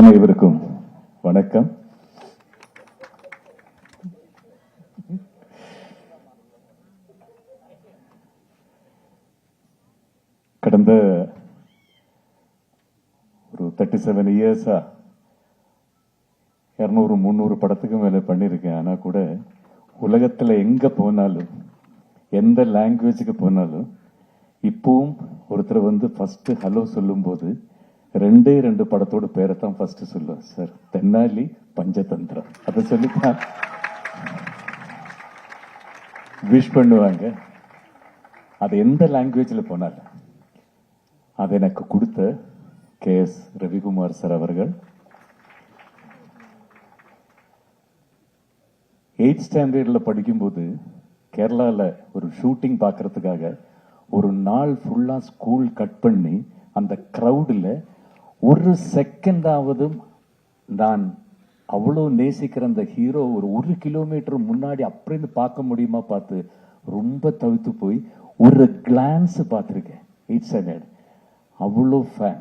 அனைவருக்கும் வணக்கம். கடந்த ஒரு தேர்ட்டி செவன் இயர்ஸா இரநூறு முந்நூறு படத்துக்கு மேலே பண்ணியிருக்கேன். ஆனா கூட உலகத்துல எங்க போனாலும் எந்த லாங்குவேஜுக்கு போனாலும் இப்பவும் ஒருத்தர் வந்து ஃபஸ்ட்டு ஹலோ சொல்லும்போது ரெண்டே ரெண்டு படத்தோட பேரை தான் ஃபர்ஸ்ட் சொல்லுவேன் சார் தென்னாலி பஞ்சதந்திரம். அதை சொல்லி விஷ் பண்ணுவாங்க. அது எந்த லாங்குவேஜில் போனாலும். அது எனக்கு கொடுத்த கே எஸ் ரவிக்குமார் சார் அவர்கள். எயிட் ஸ்டாண்டர்டில் படிக்கும்போது கேரளாவில் ஒரு ஷூட்டிங் பார்க்கறதுக்காக ஒரு நாள் ஃபுல்லாக ஸ்கூல் கட் பண்ணி அந்த க்ரௌடில் ஒரு செகண்டாவது நான் அவ்வளோ நேசிக்கிற அந்த ஹீரோ ஒரு ஒரு கிலோமீட்டர் முன்னாடி அப்படின்னு பார்க்க முடியுமா பார்த்து ரொம்ப தவித்து போய் ஒரு கிளான்ஸ் பார்த்துருக்கேன். எயிட் ஸ்டாண்டர்ட் அவ்வளோ ஃபேன்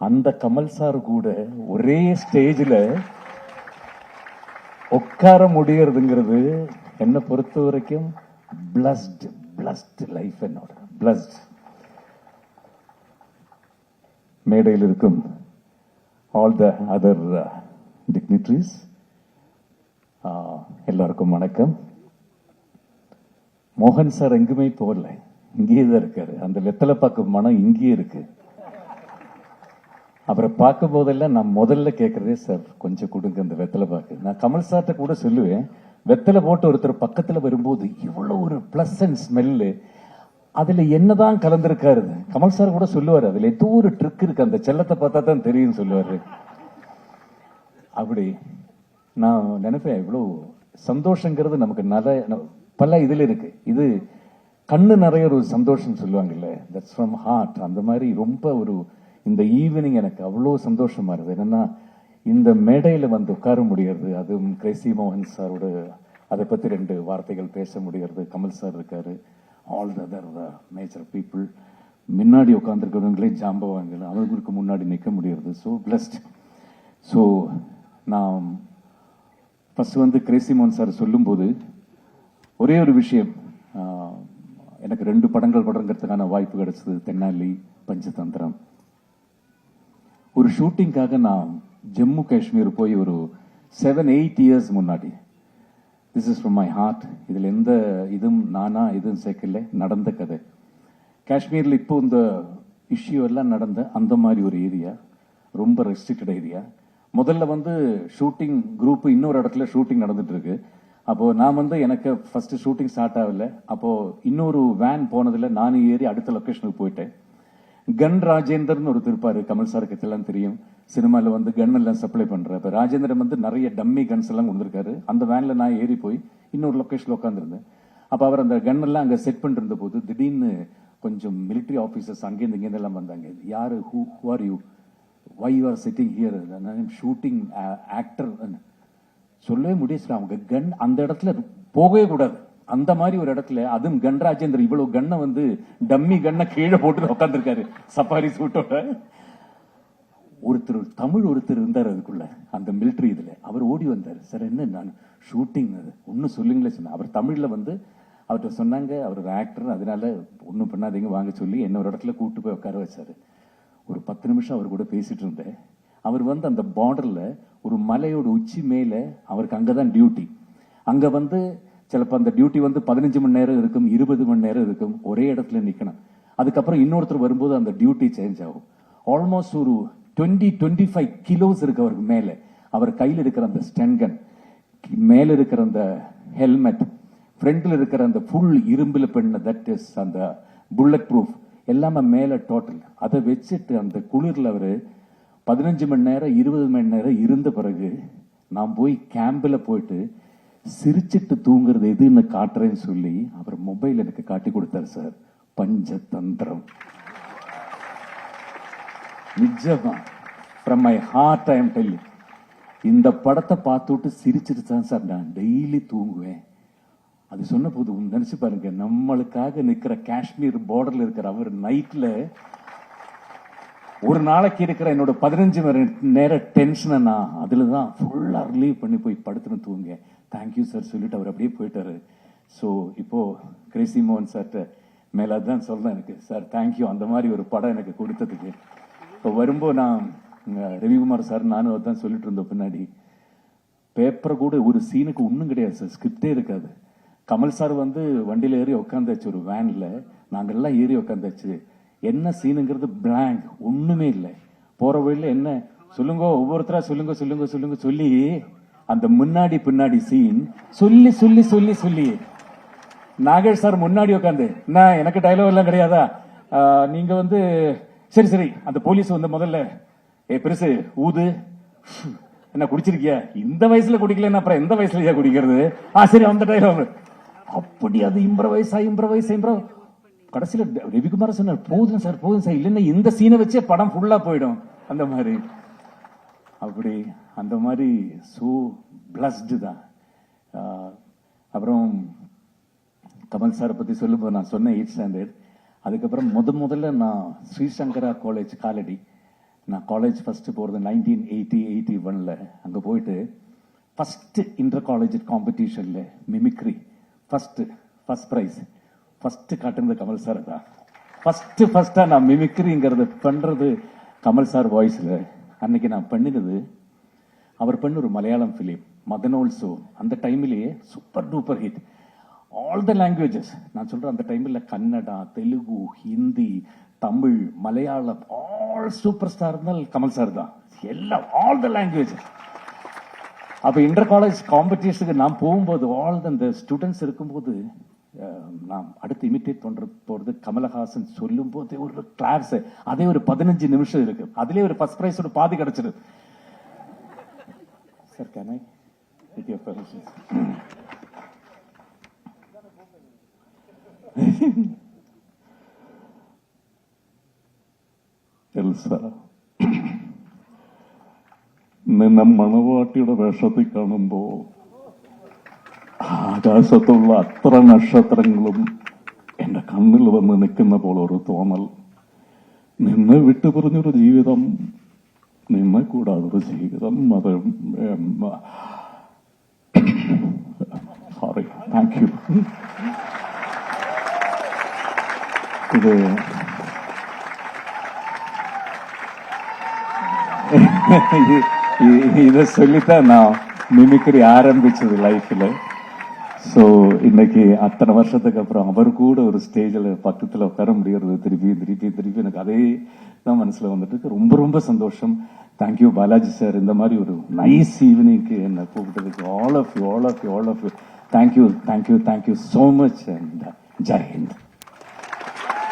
அந்த கமல் சார் கூட ஒரே ஸ்டேஜில் உட்கார முடியறதுங்கிறது என்னை பொறுத்த வரைக்கும் பிளஸ்ட் பிளஸ்ட் லைஃப் என்னோட. பிளஸ்ட் மேடையில் இருக்கும் ஆல் த அதர் டிக்னிட்ரிஸ் எல்லாருக்கும் வணக்கம். மோகன் சார் எங்குமே போகல. இங்கேயே தான் இருக்காரு. அந்த வெத்தலை பார்க்கும் மனம் இங்கேயே இருக்கு. அவரை பார்க்கும் போதெல்லாம் நான் முதல்ல கேட்கறதே சார் கொஞ்சம் கொடுங்க அந்த வெத்தலை பார்க்கு நான் கமல் சார்கிட்ட கூட சொல்லுவேன் வெத்தலை போட்டு ஒருத்தர் பக்கத்துல வரும்போது இவ்வளோ ஒரு பிளசன்ட் ஸ்மெல்லு அதுல என்னதான் கலந்திருக்காரு கமல் சார் கூட சொல்லுவாரு அதுல ஏதோ ஒரு ட்ரிக் இருக்கு அந்த செல்லத்தை பார்த்தா தான் தெரியும் சொல்லுவாரு. அப்படி நான் நினைப்பேன் இவ்வளவு சந்தோஷங்கிறது நமக்கு நல்ல பல இதுல இருக்கு. இது கண்ணு நிறைய ஒரு சந்தோஷம் சொல்லுவாங்கல்ல தட்ஸ் ஃப்ரம் ஹார்ட் அந்த மாதிரி ரொம்ப ஒரு இந்த ஈவினிங் எனக்கு அவ்வளோ சந்தோஷமா இருக்குது என்னன்னா இந்த மேடையில் வந்து உட்கார முடியறது அதுவும் கிரேசி மோகன் சாரோட அதை பத்தி ரெண்டு வார்த்தைகள் பேச முடியறது கமல் சார் இருக்காரு. All the other major people முன்னாடி உட்காந்துருக்கிறவங்களே ஜாம்பவாங்க அவங்களுக்கு முன்னாடி நிற்க முடியறது. ஸோ பிளஸ்ட் ஸோ நான் ஃபஸ்ட்டு வந்து கிரேசிமோன் சார் சொல்லும்போது ஒரே ஒரு விஷயம் எனக்கு ரெண்டு படங்கள் படங்கிறதுக்கான வாய்ப்பு கிடைச்சது. தென்னாலி பஞ்சதந்திரம். ஒரு ஷூட்டிங்காக நான் ஜம்மு காஷ்மீர் போய் ஒரு செவன் எயிட் இயர்ஸ் முன்னாடி this is from my heart இதில் எந்த இதுவும் நானா இதுவும் சேர்க்கல நடந்த கதை. காஷ்மீரில் இப்போ இந்த இஷ்யூ எல்லாம் நடந்த அந்த மாதிரி ஒரு ஏரியா. ரொம்ப ரெஸ்ட்ரிக்டட் ஏரியா. முதல்ல வந்து ஷூட்டிங் குரூப் இன்னொரு இடத்துல ஷூட்டிங் நடந்துட்டு இருக்கு அப்போ நான் வந்து எனக்கு ஃபர்ஸ்ட் ஷூட்டிங் ஸ்டார்ட் ஆகல அப்போ இன்னொரு வேன் போனதில் நான் ஏறி அடுத்த லொகேஷனுக்கு போயிட்டேன். கன் ராஜேந்தர்னு ஒரு இருப்பாரு கமல் சாருக்கு எல்லாம் தெரியும். சினிமாவில் வந்து கன் எல்லாம் சப்ளை பண்ற இப்ப ராஜேந்திரன் வந்து நிறைய டம்மி கன்ஸ் எல்லாம் கொடுத்துருக்காரு அந்த வேன்ல நான் ஏறி போய் இன்னொரு லொகேஷன்ல உட்காந்துருந்தேன் அப்ப அவர் அந்த கன் எல்லாம் அங்க செட் பண்ணிருந்த போது திடீர்னு கொஞ்சம் மிலிட்டரி ஆபீசர்ஸ் அங்கேருந்து இங்கேருந்து எல்லாம் வந்தாங்க. யாரு? Who who are you why you are sitting here shooting actor சொல்லவே முடியாது அவங்க கன் அந்த இடத்துல போகவே கூடாது. அந்த மாதிரி ஒரு இடத்துல அதுவும் கன் ராஜேந்தர் இவ்வளவு கண்ணை வந்து டம்மி கண்ணை கீழே போட்டு உட்காந்துருக்காரு சஃபாரி சூட்டோட. ஒருத்தர் தமிழ் ஒருத்தர் இருந்தார் அதுக்குள்ள அந்த மிலிட்டரி இதில். அவர் ஓடி வந்தார். சார் என்ன நான் ஷூட்டிங் ஒன்றும் சொல்லுங்களே சொன்னேன் அவர் தமிழில் வந்து அவர்கிட்ட சொன்னாங்க. அவர் ஒரு ஆக்டர் அதனால ஒன்றும் பண்ணாதீங்க வாங்க சொல்லி என்ன ஒரு இடத்துல கூட்டு போய் உட்கார வச்சார். ஒரு பத்து நிமிஷம் அவர் கூட பேசிட்டு இருந்தேன். அவர் வந்து அந்த பார்டரில் ஒரு மலையோட உச்சி மேலே அவருக்கு அங்கே தான் டியூட்டி அங்கே வந்து சிலப்போ அந்த டியூட்டி வந்து பதினஞ்சு மணி நேரம் இருக்கும் இருபது மணி நேரம் இருக்கும் ஒரே இடத்துல நிற்கணும் அதுக்கப்புறம் இன்னொருத்தர் வரும்போது அந்த டியூட்டி சேஞ்ச் ஆகும். ஆல்மோஸ்ட் ஒரு டுவெண்ட்டி டுவெண்ட்டி ஃபைவ் கிலோஸ் இருக்கு அவருக்கு மேலே. அவர் கையில் இருக்கிற அந்த ஸ்டென்கன் மேல இருக்கிற அந்த ஹெல்மெட் ஃப்ரண்ட்ல இருக்கிற அந்த ஃபுல் இரும்பில் பெண்ண தட் இஸ் அந்த புல்லட் ப்ரூஃப் எல்லாமே மேலே டோட்டல் அதை வச்சுட்டு அந்த குளிரில் அவர் பதினஞ்சு மணி நேரம் இருபது மணி நேரம் இருந்த பிறகு நான் போய் கேம்பில் போயிட்டு சிரிச்சிட்டு தூங்குறது எதுன்னு காட்டுறேன்னு சொல்லி அவர் மொபைல் எனக்கு காட்டி கொடுத்தாரு சார் பஞ்சதந்திரம். நிஜமா from my heart I am Delhi இந்த படத்தை பார்த்துட்டு சிரிச்சிட்டு தான் சார் நான் டெய்லி தூங்குவேன். அது சொன்ன போது நினைச்சு பாருங்க நம்மளுக்காக நிற்கிற காஷ்மீர் பார்டர்ல இருக்கிற அவர் நைட்ல ஒரு நாளைக்கு இருக்கிற என்னோட பதினஞ்சு மணி நேர டென்ஷனை நான் அதில் தான் ஃபுல்லாக ரிலீவ் பண்ணி போய் படுத்துன்னு தூங்க தேங்க்யூ சார் சொல்லிட்டு அவர் அப்படியே போயிட்டாரு. ஸோ இப்போ கிரேசி மோகன் சார்கிட்ட மேலே அதுதான் சொல்கிறேன் எனக்கு. சார் தேங்க்யூ அந்த மாதிரி ஒரு படம் எனக்கு கொடுத்ததுக்கு. இப்போ வரும்போது நான் ரவிக்குமார் சார் நானும் அதான் சொல்லிட்டு இருந்தோம் பின்னாடி. பேப்பரை கூட ஒரு சீனுக்கு ஒன்றும் கிடையாது சார் ஸ்கிரிப்டே இருக்காது. கமல் சார் வந்து வண்டியில் ஏறி உட்காந்தாச்சு ஒரு வேனில் நாங்கள்லாம் ஏறி உட்காந்தாச்சு என்ன சீனுங்கிறது பிளாங்க் ஒன்றுமே இல்லை. போகிற வழியில் என்ன? சொல்லுங்க ஒவ்வொருத்தராக சொல்லுங்க சொல்லுங்க சொல்லுங்க சொல்லி அந்த முன்னாடி பின்னாடி சீன் சொல்லி சொல்லி சொல்லி சொல்லி. நாகேஷ் சார் முன்னாடி உட்காந்து என்ன எனக்கு டைலாக் எல்லாம் கிடையாதா? நீங்க வந்து சரி சரி அந்த போலீஸ் வந்து முதல்ல ஏ பெருசு ஊது. என்ன குடிச்சிருக்கியா? இந்த வயசுல குடிக்கலன்னா அப்புறம் எந்த வயசுலயா குடிக்கிறது? ஆ சரி அந்த டைலாக் அப்படி அது இம்ப்ரவைஸா இம்ப்ரவைஸ் இம்ப்ரவ் கடைசியில் ரவிக்குமார் சொன்னார் போதும் சார் போதும் சார் இல்லைன்னா இந்த சீனை வச்சே படம் ஃபுல்லாக போயிடும். அந்த மாதிரி. அப்படி அந்த மாதிரி சோ பிளஸ்டு தான். அப்புறம் கமல் சாரை பற்றி சொல்லும்போது நான் சொன்னேன் எயிட் ஸ்டாண்டர்ட் அதுக்கப்புறம் முத முதல்ல நான் ஸ்ரீசங்கரா காலேஜ் காலடி. நான் காலேஜ் ஃபஸ்ட்டு போகிறது நைன்டீன் எயிட்டி எயிட்டி ஒனில் அங்கே போயிட்டு ஃபஸ்ட்டு இன்டர் காலேஜ் காம்படிஷனில் mimicry first first prize first காட்டுனது Kamal sir தான். ஃபஸ்ட்டு ஃபஸ்ட்டாக நான் மிமிக்ரிங்கிறது பண்ணுறது கமல் சார் வாய்ஸில் அன்னைக்கு நான் பண்ணினது அவர் பண்ண ஒரு மலையாளம் ஃபிலிம் மதன் ஆல்சோ அந்த டைம்லேயே super duper hit all the languages நான் சொல்றேன் அந்த டைமில் Kannada Telugu Hindi Tamil Malayalam all super star இருந்தால் கமல் சார் தான். எல்லாம் ஆல் த லாங்குவேஜஸ் அப்போ இன்டர் காலேஜ் காம்படிஷனுக்கு நான் போகும்போது ஆல் அந்த ஸ்டூடெண்ட்ஸ் இருக்கும்போது நாம் நான் அடுத்து இமிட்டேட் பண்ணுற போகிறது கமலஹாசன் சொல்லும் போதே ஒரு கிளாஸ் அதே ஒரு பதினஞ்சு நிமிஷம் இருக்கு. அதுலேயே ஒரு ஃபர்ஸ்ட் ப்ரைஸோட ஒரு பாதி கிடச்சிருது. Sir, can I? With your permission. Elsa നിന്ന മണവാട്ടിയുടെ വേഷത്തിൽ കാണുമ്പോ ആകാശത്തുള്ള അത്ര നക്ഷത്രങ്ങളും എന്റെ കണ്ണിൽ വന്ന് നിൽക്കുന്ന പോലെ ഒരു തോന്നൽ നിന്ന് വിട്ടുപറഞ്ഞൊരു ജീവിതം നിന്നെ കൂടാതൊരു ജീവിതം അത് സോറി താങ്ക് യു ഇത് இது- இ- இத சொல்லித்தான் நான் மிமிக்ரி ஆரம்பிச்சது லைஃப்ல ஸோ இன்னைக்கு அத்தனை வருஷத்துக்கு அப்புறம் அவர் கூட ஒரு ஸ்டேஜில் பக்கத்தில் உட்கார முடியறது திருப்பி திருப்பி திருப்பி எனக்கு அதே தான் மனசில் வந்துட்டு இருக்கு. ரொம்ப ரொம்ப சந்தோஷம். தேங்க்யூ பாலாஜி சார் இந்த மாதிரி ஒரு நைஸ் ஈவினிங்க்கு என்னை கூப்பிட்டதுக்கு all of you all of you all of you thank you thank you thank you so much and Jai Hind